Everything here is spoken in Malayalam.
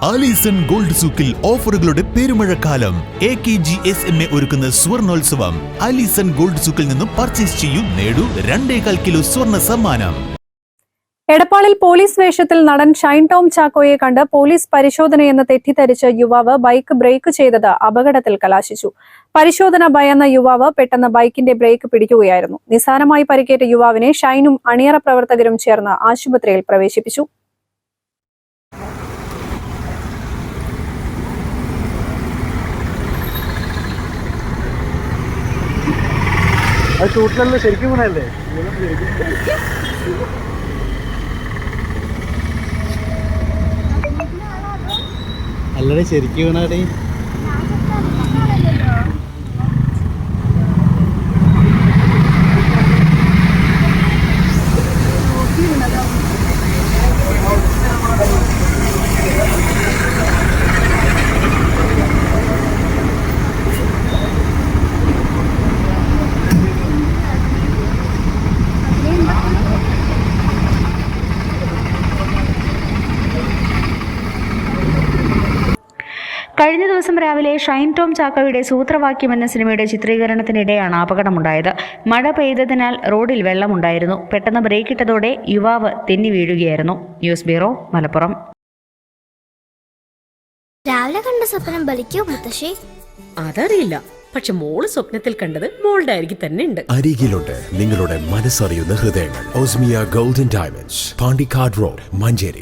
ആലീസൺ ഗോൾഡ് സൂക്കിൽ ഓഫറുകളുടെ പെരുമഴക്കാലം. A K G S M A ഒരുക്കുന്ന സ്വർണോത്സവം. ആലീസൺ ഗോൾഡ് സൂക്കിൽ നിന്നും പർച്ചേസ് ചെയ്യൂ നേടൂ രണ്ടേകാൽ കിലോ സ്വർണ സമ്മാനം. എടപ്പാളിൽ പോലീസ് വേഷത്തിൽ നടൻ ഷൈൻ ടോം ചാക്കോയെ കണ്ട് പോലീസ് പരിശോധനയെന്ന് തെറ്റിദ്ധരിച്ച് യുവാവ് ബൈക്ക് ബ്രേക്ക് ചെയ്തത് അപകടത്തിൽ കലാശിച്ചു. പരിശോധന ഭയന്ന യുവാവ് പെട്ടെന്ന് ബൈക്കിന്റെ ബ്രേക്ക് പിടിക്കുകയായിരുന്നു. നിസാരമായി പരിക്കേറ്റ യുവാവിനെ ഷൈനും അണിയറ പ്രവർത്തകരും ചേർന്ന് ആശുപത്രിയിൽ പ്രവേശിപ്പിച്ചു. അത് ഷൂട്ടിലല്ല ശരിക്കും വീണല്ലേ അല്ലടേ ശരിക്കും വീണാടേ കഴിഞ്ഞ ദിവസം രാവിലെ ഷൈൻ ടോം ചാക്കോയുടെ സൂത്രവാക്യം എന്ന സിനിമയുടെ ചിത്രീകരണത്തിനിടെയാണ് അപകടമുണ്ടായത്. മഴ പെയ്തതിനാൽ റോഡിൽ വെള്ളമുണ്ടായിരുന്നു. പെട്ടെന്ന് ബ്രേക്ക് ഇട്ടതോടെ യുവാവ് തെന്നി വീഴുകയായിരുന്നു. News bureau Malappuram. രാവിലെ കണ്ട സ്വപ്നം ബലിക്കോ മുത്തശ്ശി? അതറിയില്ല. പക്ഷെ മോൾ സ്വപ്നത്തിൽ കണ്ടത് മോളുടെ അരികിൽ തന്നെ ഉണ്ട്. അരികിലുണ്ട് നിങ്ങളുടെ മനസ്സറിയുന്ന ഹൃദയങ്ങൾ. Osmia golden diamonds Pandikkad road Manjeri.